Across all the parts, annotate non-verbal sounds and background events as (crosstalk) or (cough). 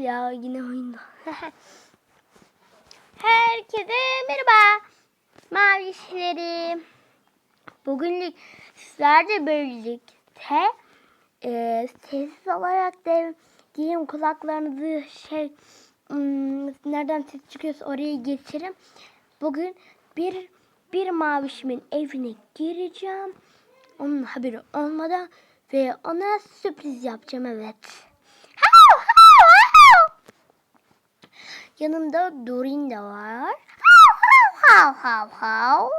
ya yine oyunda. (laughs) Herkese merhaba. Mavişlerim. Bugünlük sizlerle birlikte e, sessiz olarak da giyim kulaklarınızı şey hmm, nereden ses çıkıyorsa oraya geçirin. Bugün bir bir mavişimin evine gireceğim. Onun haberi olmadan ve ona sürpriz yapacağım evet. Hav, hav. Yanımda Dorin de var. Hav, hav, hav, hav.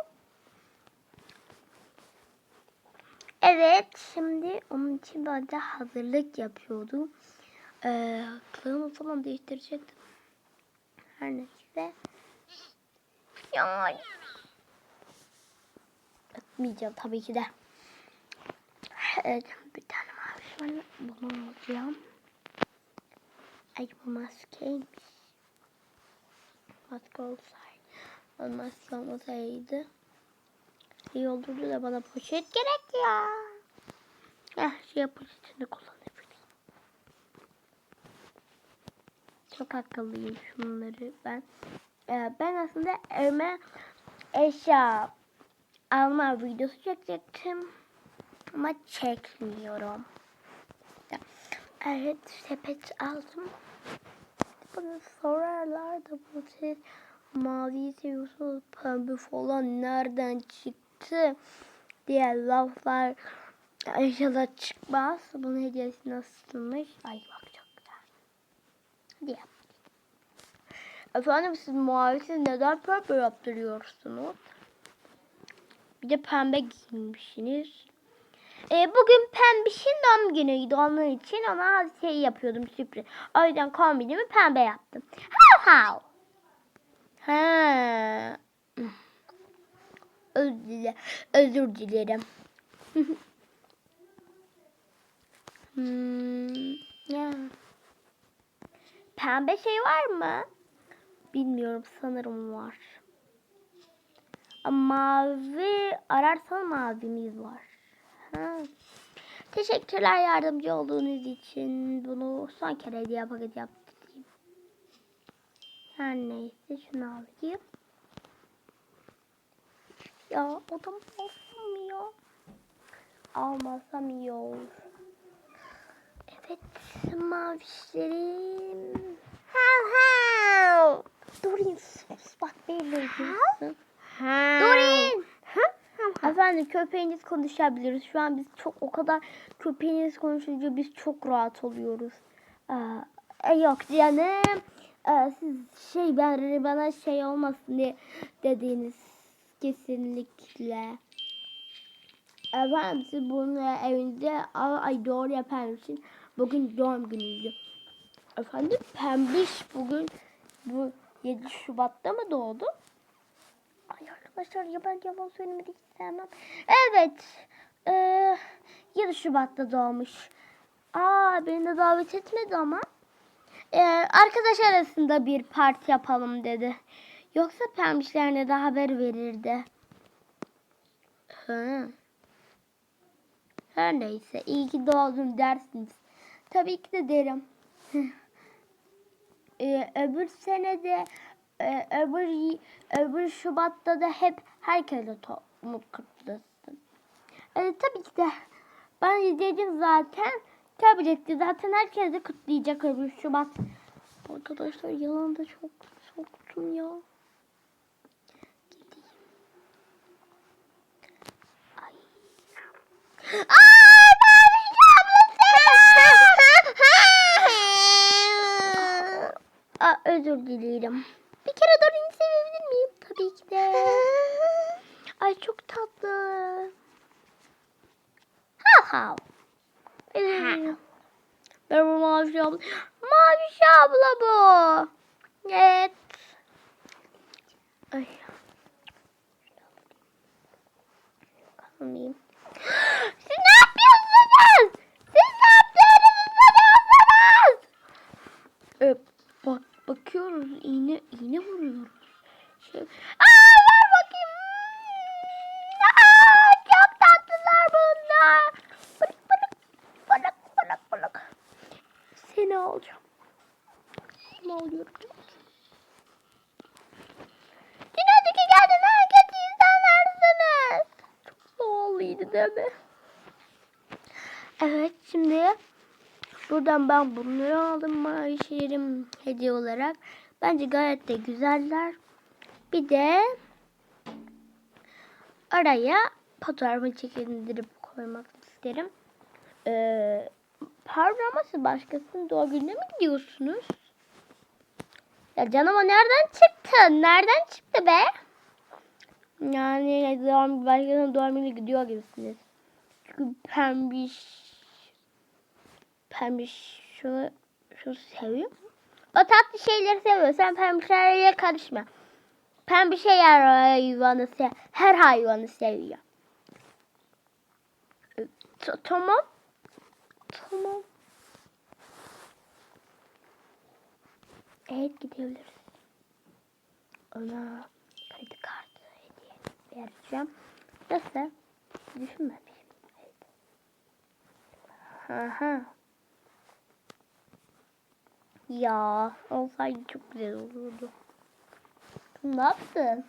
Evet, şimdi onun için ben de hazırlık yapıyordum. Ee, kılığımı falan değiştirecektim. Her neyse. Ya. Atmayacağım tabii ki de. Evet, bir tane mavi. Bunu alacağım. Ay bu maskeymiş. Maske olsaydı. O maske olmasaydı. İyi da bana poşet gerek ya. Eh şey poşetini kullanabilirim. Çok akıllıyım şunları ben. Ee, ben aslında evime eşya alma videosu çekecektim. Ama çekmiyorum. Evet sepet aldım. Bana sorarlar da bu siz mavi seviyorsunuz pembe falan nereden çıktı diye laflar inşallah çıkmaz. Bunun hediyesi nasılmış? Ay bak çok güzel. Diye. Efendim siz mavisiz neden pembe yaptırıyorsunuz? Bir de pembe giymişsiniz. E, bugün pembişin doğum günüydü onun için ona şey yapıyordum sürpriz. O yüzden kombinimi pembe yaptım. Hav hav. Ha. Özür, dile, özür dilerim. (laughs) hmm, ya. Pembe şey var mı? Bilmiyorum sanırım var. Mavi ararsan mavimiz var. Ha. Teşekkürler yardımcı olduğunuz için. Bunu son kere hediye paket yaptım. Her neyse şunu alayım. Ya odam olsam ya. Almasam iyi olur. Evet mavişlerim. Hav hav. Dorin sus bak beni duyuyorsun. Dorin. Efendim köpeğiniz konuşabiliriz. Şu an biz çok o kadar köpeğiniz konuşunca biz çok rahat oluyoruz. Ee, yok canım. Ee, siz şey ben bana şey olmasın diye dediğiniz kesinlikle. Efendim siz bunu evinizde ay doğru yapan için bugün doğum günüydü. Efendim pembiş bugün bu 7 Şubat'ta mı doğdu? Arkadaşlar ya ben yalan söylemedik istemem. Evet. E, 7 Şubat'ta doğmuş. Aa beni de davet etmedi ama. E, arkadaş arasında bir parti yapalım dedi. Yoksa pembişlerine de haber verirdi. Hı. Her neyse iyi ki doğdun dersiniz. Tabii ki de derim. e, öbür sene de e, öbür öbür Şubat'ta da hep herkese mutlu kutlasın. E, tabii ki de ben izleyeceğim zaten. Tablette zaten herkes de kutlayacak öbür Şubat. Arkadaşlar yalan da çok soktum ya. Gideyim. Ay. Aa, Maviş ablası! Aa, özür dilerim. Bir kere Dorin'i sevebilir miyim? Tabii ki de. Ay çok tatlı. Hav hav. Ee, Merhaba Maviş abla. Maviş abla bu. Evet. Ay. Kalmayayım. Siz ne yapıyorsunuz? Siz ne yaptığınızı sanıyorsunuz? Ee, bak bakıyoruz iğne iğne vuruyoruz. Şey, aa ver bakayım. Aa, çok tatlılar bunlar. Bırak bırak bırak bırak bırak. Seni alacağım. Mi? Evet şimdi buradan ben bunları aldım maaşlarım hediye olarak. Bence gayet de güzeller. Bir de araya fotoğrafını çekindirip koymak isterim. Ee, pardon siz başkasının doğum gününe mi gidiyorsunuz? Ya canım o nereden çıktı? Nereden çıktı be? Yani doğum, başkasının doğum gününe gidiyor gibisiniz. Çünkü pembiş pembiş şunu, şunu seviyor. O tatlı şeyleri seviyor. Sen pembişlerle karışma. Pembiş her hayvanı sev her hayvanı seviyor. T- tamam. Tamam. Evet gidebiliriz. Ona kredi kartı vereceğim. Nasıl? Düşünmemişim. Evet. Aha. Ya olsaydı çok güzel olurdu. Ne yaptın?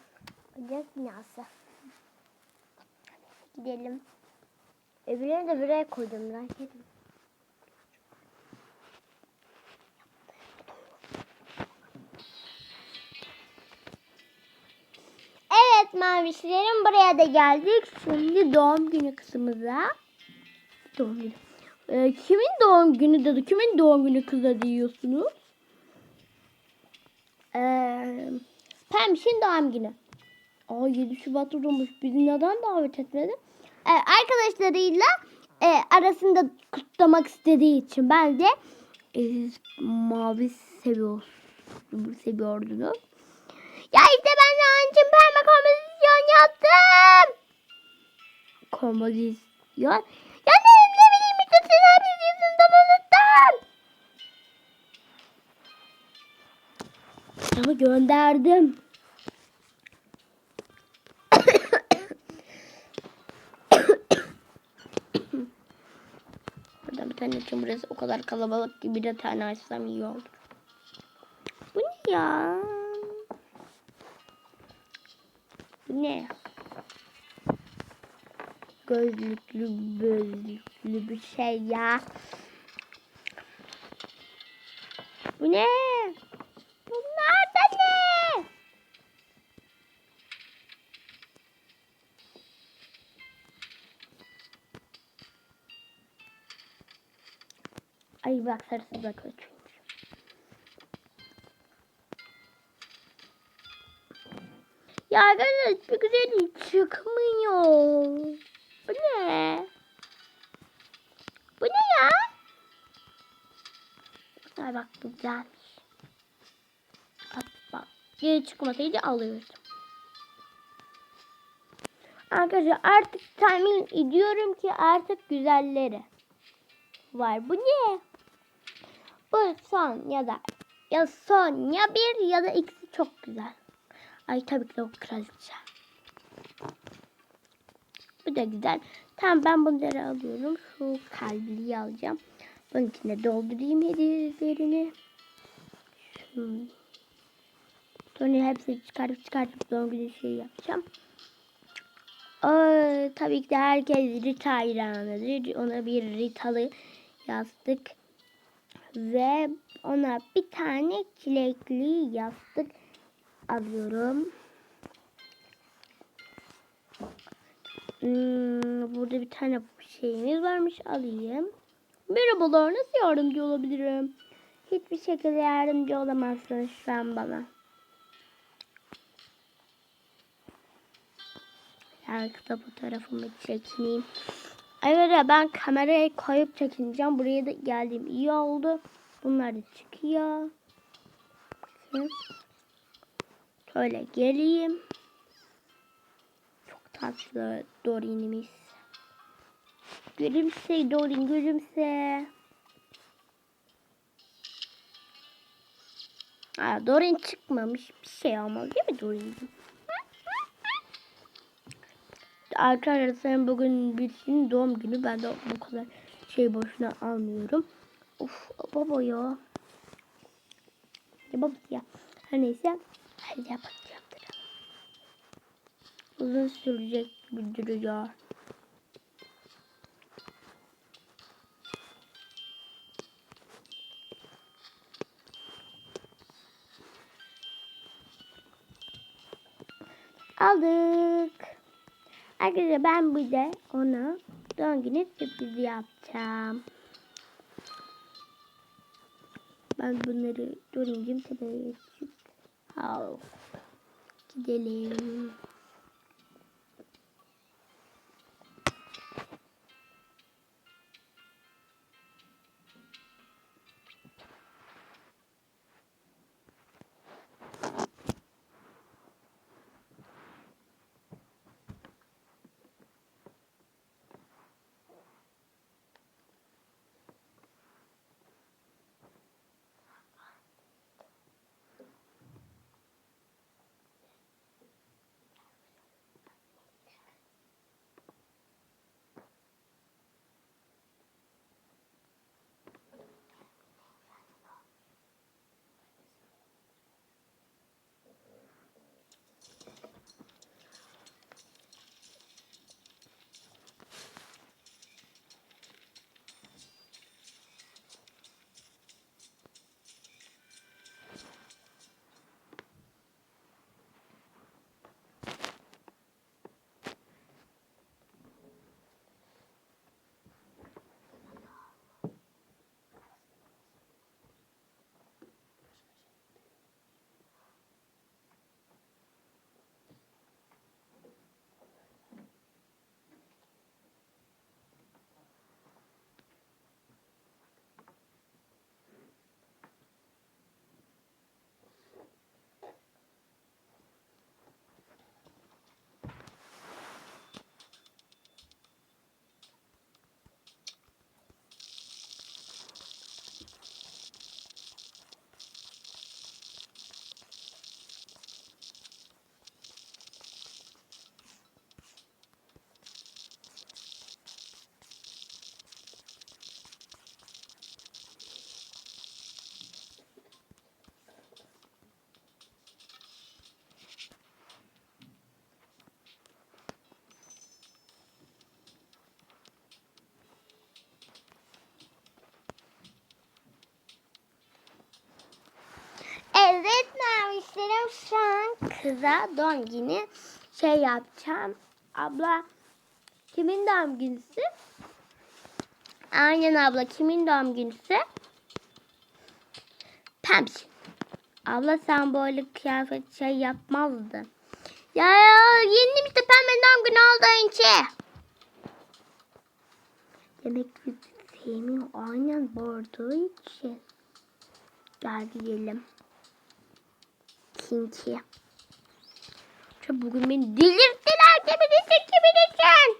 Ocak binası. Gidelim. Öbürlerini de buraya koydum merak etme. Mavişlerim buraya da geldik. Şimdi doğum günü kısmımıza. Doğum günü. Ee, kimin doğum günü dedi? Kimin doğum günü kızı diyorsunuz? Ee, Pembiş'in doğum günü. Aa 7 Şubat olmuş. Bizi neden davet etmedi? Ee, arkadaşlarıyla e, arasında kutlamak istediği için ben de e, mavi seviyor, seviyordunuz. Ya işte ben de onun için pembe yaptım. Kompozisyon? Ya ne, ne bileyim işte sen hep yüzünden unuttum. Ama gönderdim. (coughs) Buradan bir tane açayım. Burası o kadar kalabalık ki bir de tane açsam iyi olur. Bu ne ya? Bu ne? Gözlüklü gözlüklü bir şey ya. Bu ne? Bunlar da ne? Ay bak sarısı da kötüymüş. Ya arkadaşlar bir güzelim çıkmıyor. Bu ne? Bu ne ya? Ay bak güzelmiş. Bak bak. Geri çıkmasaydı alıyordum. Arkadaşlar artık tahmin ediyorum ki artık güzelleri var. Bu ne? Bu son ya da ya son ya bir ya da ikisi çok güzel. Ay tabii ki de o kraliçe. Bu da güzel. Tamam ben bunları alıyorum. Şu kalbiliyi alacağım. Bunun içine doldurayım hediyelerini. Sonra hepsini çıkartıp çıkartıp doğum günü şey yapacağım. Aa, tabii ki de herkes Rita hayranıdır. Ona bir Ritalı yastık ve ona bir tane çilekli yastık alıyorum. Hmm, burada bir tane şeyimiz varmış alayım. Merhabalar nasıl yardımcı olabilirim? Hiçbir şekilde yardımcı olamazsınız şu an bana. Yargıda fotoğrafımı çekeyim. Evet ben kamerayı koyup çekineceğim. Buraya da geldiğim iyi oldu. Bunlar da çıkıyor. Bakayım. Şöyle geleyim. Çok tatlı Dorin'imiz. Gülümse Dorin gülümse. Aa, Dorin çıkmamış. Bir şey olmaz değil mi Dorin'cim? Arkadaşlar bugün birisinin doğum günü. Ben de bu kadar şey boşuna almıyorum. Of baba ya. Ya baba ya. Her neyse el yapıp yaptıralım. Uzun sürecek gibi duruyor. Aldık. Arkadaşlar ben bir de ona doğum günü sürprizi yapacağım. Ben bunları Dorin'cim tepeye geçip Au. Que delícia. Mavişlerim şu an Kıza doğum günü şey yapacağım. Abla kimin doğum günüsü? Aynen abla kimin doğum günüsü? Pemşin. Abla sen böyle kıyafet şey yapmazdın. Ya, ya yendim işte pembe doğum günü olduğu için. Demek ki sevmiyor aynen bağırdığı için. Gel gidelim. Kinki. Şu bugün beni delirttiler kimin için kimin için.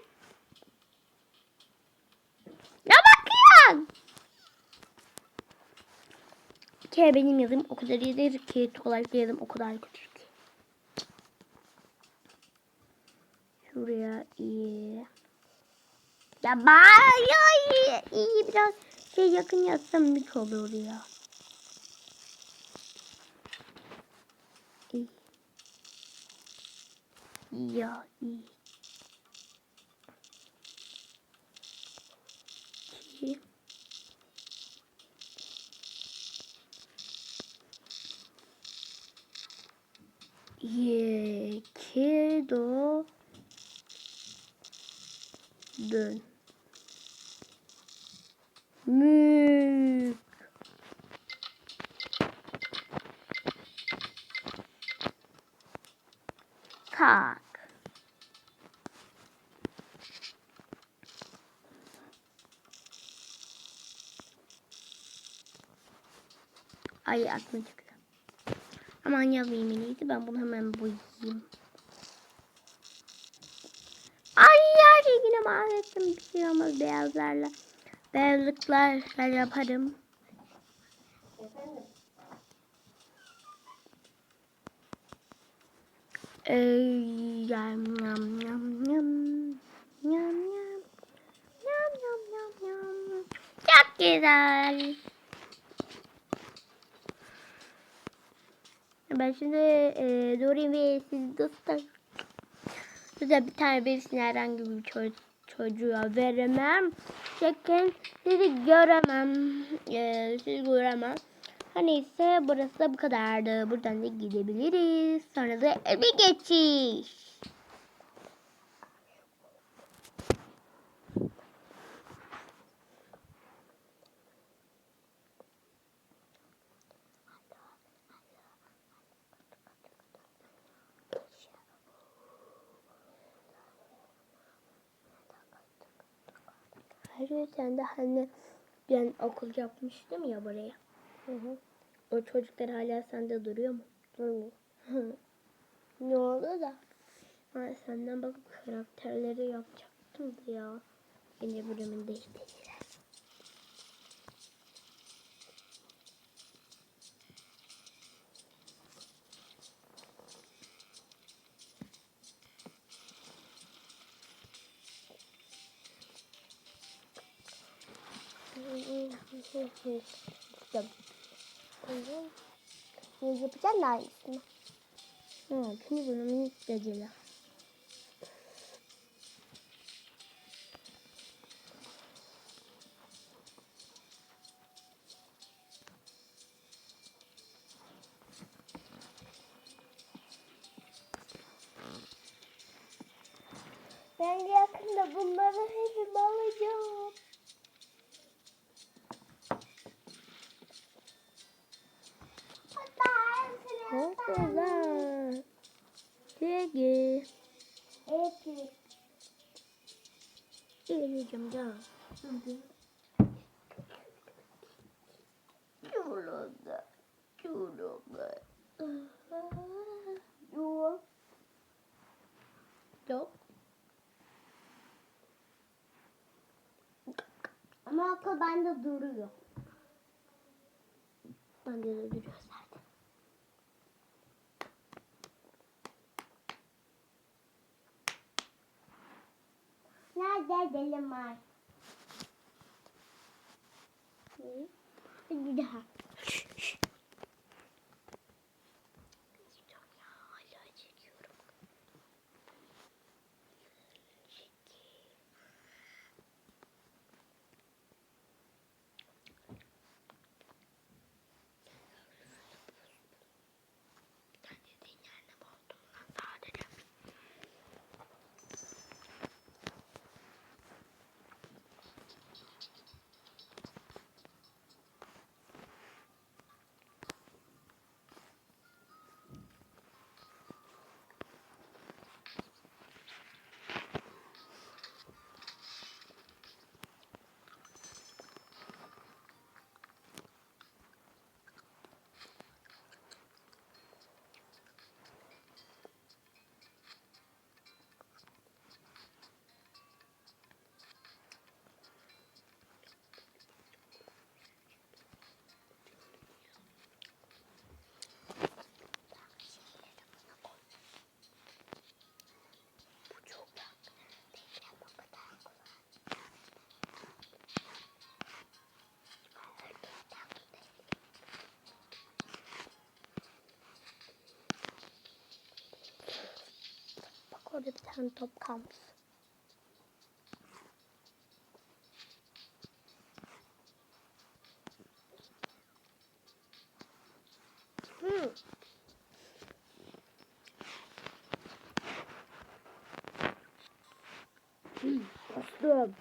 Ne bakıyorsun? Bir benim yazım o kadar iyidir ki tuvalet yazım o kadar kötü ki. Şuraya iyi. Ya bari iyi, iyi biraz şey yakın yazsam hiç olur ya. 이어 이. 예, 길도 눈, 물, 사. Ay aklıma çıktı. Aman en iyisi. Ben bunu hemen boyayayım. Ay her şeyi yine mahvettim. Bir şey olmaz beyazlarla. Beyazlıklar yaparım. Ey, yam yam yam yam yam yam yam yam yam yam çok güzel. Ben şimdi e, Dorin ve siz dostlar size bir tane birisini herhangi bir ço- çocuğa veremem. Çekin sizi göremem. E, sizi göremem. Her neyse burası da bu kadardı. Buradan da gidebiliriz. Sonra da eve geçiş. Ayrıca de hani ben okul yapmıştım ya buraya. Hı hı. O çocuklar hala sende duruyor mu? Durmuyor. (laughs) Ne oldu da? Ha, senden bakıp karakterleri yapacaktım da ya. Yine bölümün Ne yapacaksın da aynısını? Ha, şimdi bölümün istediler. Ben Akıl bende duruyor. Bende de duruyor zaten. Nerede delim var? Bir daha. Orada bir tane top kalmış. Hı. Bastım.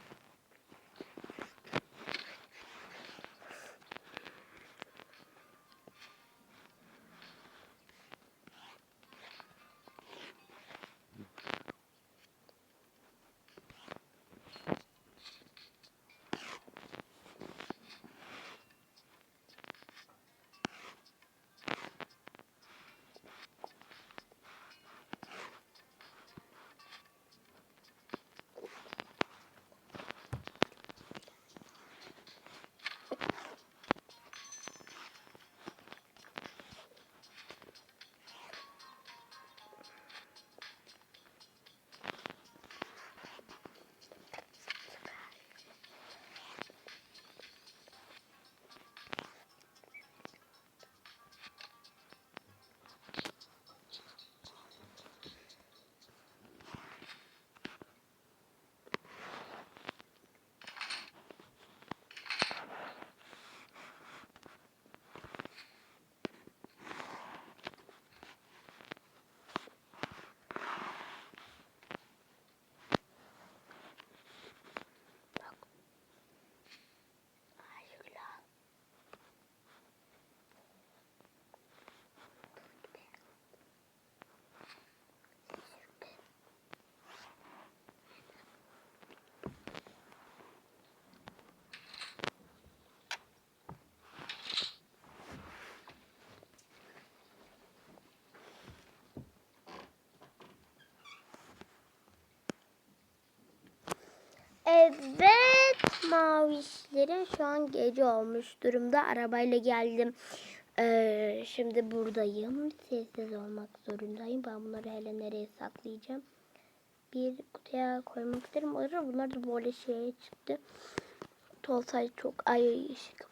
Evet mavişlerin şu an gece olmuş durumda. Arabayla geldim. Ee, şimdi buradayım. Sessiz olmak zorundayım. Ben bunları hele nereye saklayacağım? Bir kutuya koymak isterim. Orada bunlar da böyle şeye çıktı. Tolsay çok ay ışık.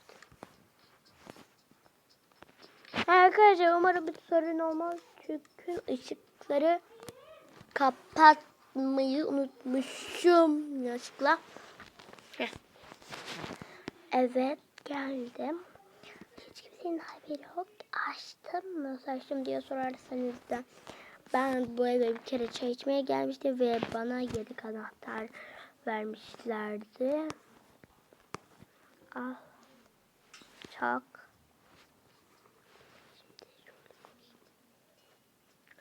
Arkadaşlar umarım bir sorun olmaz. Çünkü ışıkları kapatmayı unutmuşum yanlışlıkla. Heh. Evet geldim. Hiç kimsenin haberi yok. Açtım nasıl açtım diye sorarsanız da ben bu eve bir kere çay içmeye gelmiştim ve bana yedek anahtar vermişlerdi. Al. Çak.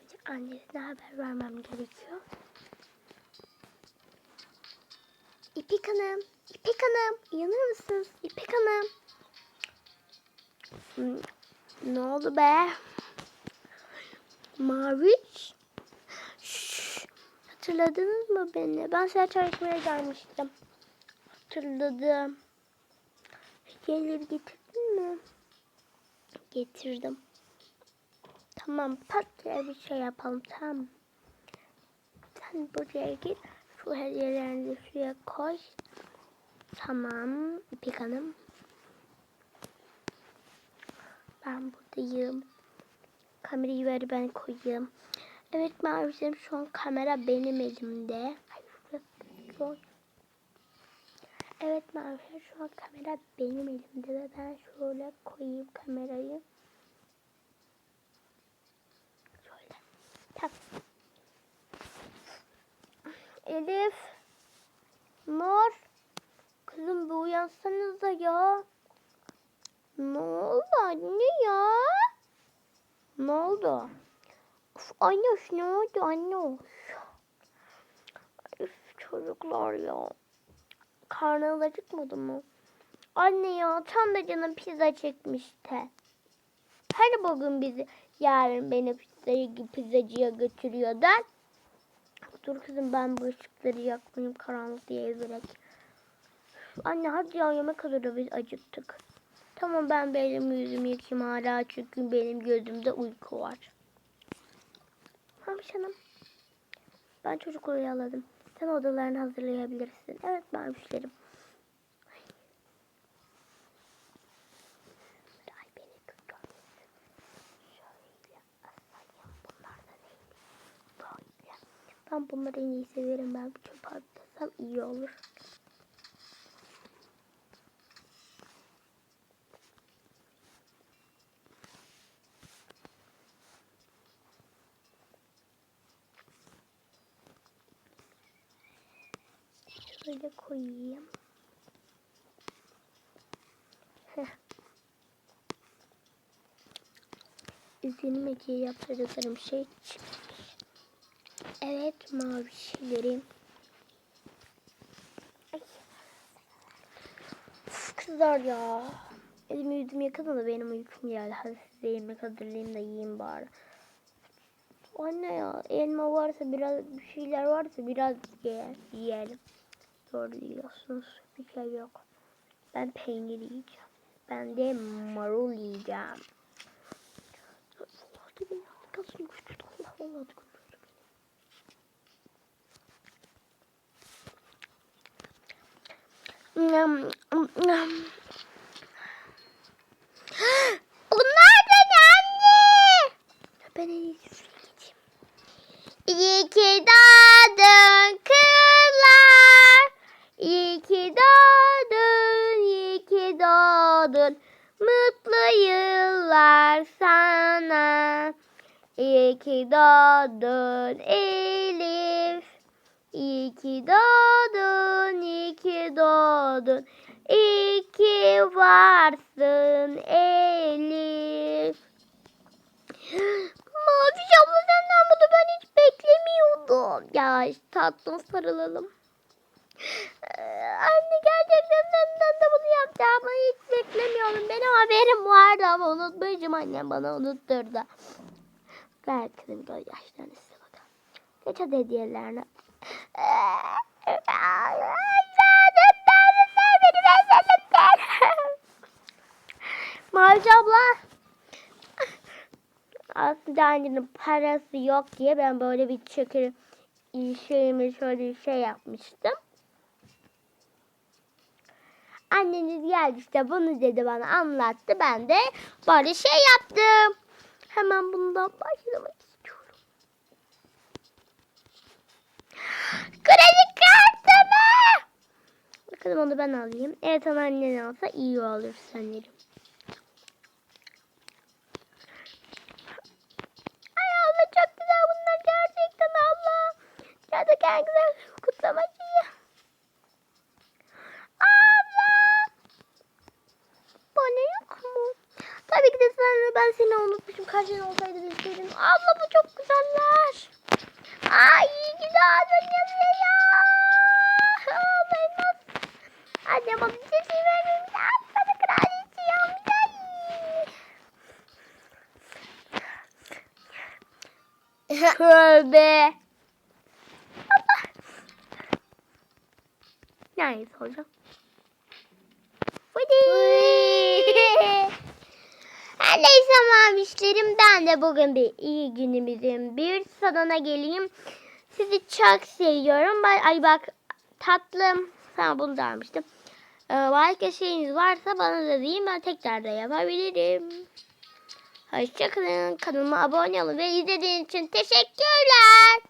Önce annesine haber vermem gerekiyor. İpek Hanım, İpek Hanım, inanır mısınız? İpek Hanım. Hmm, Ne oldu be? Maviç. Şşş, Hatırladınız mı beni? Ben size çalışmaya gelmiştim. Hatırladım. Hediyeleri getirdin mi? Getirdim. Tamam pat bir şey yapalım tamam. Sen buraya git. Şu hediyelerini de şuraya koy. Tamam İpek Hanım. Ben buradayım. Kamerayı ver ben koyayım. Evet mavişim şu an kamera benim elimde. Evet mavişim şu an kamera benim elimde ben şöyle koyayım kamerayı. Şöyle. Tak. Elif. Mor. Kızım bir uyansanıza ya. Ne oldu anne ya? Ne oldu? Of, anne ne oldu anne? Üf, çocuklar ya. Karnınız acıkmadı mı? Anne ya tam da canım pizza çekmişti. Her bugün bizi yarın beni pizzacıya götürüyor der. Dur kızım ben bu ışıkları yakmayayım karanlık diye börek. Anne hadi ya yemek hazır da biz acıktık. Tamam ben bir elimi yüzümü yıkayayım hala çünkü benim gözümde uyku var. Mamiş Hanım. Ben çocukları uyaladım. Sen odalarını hazırlayabilirsin. Evet Mavişlerim. Ay beni görmesin. Şöyle asayım. Bunlar da neymiş? Böyle. Ben bunları en iyi severim. Ben bir çöpe atlasam iyi olur. Şöyle koyayım. Üzerine Ece'ye yaptırdıklarım şey. Evet mavişlerim. Ay. Uf, Kızlar ya. Elimi yüzümü yıkadım da benim uykum geldi. Hadi size yemek hazırlayayım da yiyeyim bari. Anne ya elma varsa biraz bir şeyler varsa biraz ye, yiyelim. Doğru diyorsunuz. Bir şey yok. Ben peynir yiyeceğim. Ben de marul yiyeceğim. Allah güçlü. Allah Allah Bunlar da ne anne? Ben en iyisi şuraya geçeyim. İyi ki doğdun kızlar. İyi ki doğdun, iyi. Mutlu yıllar sana. İyi ki doğdun Elif. İyi ki doğdun, iyi ki doğdun. İyi varsın Elif. Mavi abla senden bunu ben hiç beklemiyordum. Ya tatlım sarılalım. Ee, Anne gerçekten senden de bunu yapacağımı hiç beklemiyordum. Benim haberim vardı ama unutmuşum annem bana unutturdu. Ver kızım göz yaşlarını size bakalım. Geç hadi hediyelerini. Mavi abla aslında annenin parası yok diye ben böyle bir çekirim şeyimi şöyle bir şey yapmıştım. Anneniz geldi işte bunu dedi bana anlattı. Ben de böyle şey yaptım. Hemen bundan başlamak Kredi kartımı! Bakalım onu ben alayım. Evet ama annen alsa iyi olur sanırım. Ay abla çok güzel bunlar gerçekten abla. Gerçekten güzel kutlamak iyi. Abla. Bana yok mu? Tabii ki de sen ben seni unutmuşum. Kaç olsaydı deseydim. Abla bu çok güzeller. Ay iyi ki doğdun yazıyor ya. Nasıl? Annem bana bir şey vermemiş. Ay bana kraliçe yapmış. Ay. Tövbe. Hocam. Hadi. Her neyse mavişlerim ben de bugün bir iyi günümüzün bir sonuna geleyim. Sizi çok seviyorum. Ay bak tatlım. Sana bunu da almıştım. Ee, başka şeyiniz varsa bana da deyin ben tekrar da yapabilirim. Hoşçakalın. Kanalıma abone olun ve izlediğiniz için teşekkürler.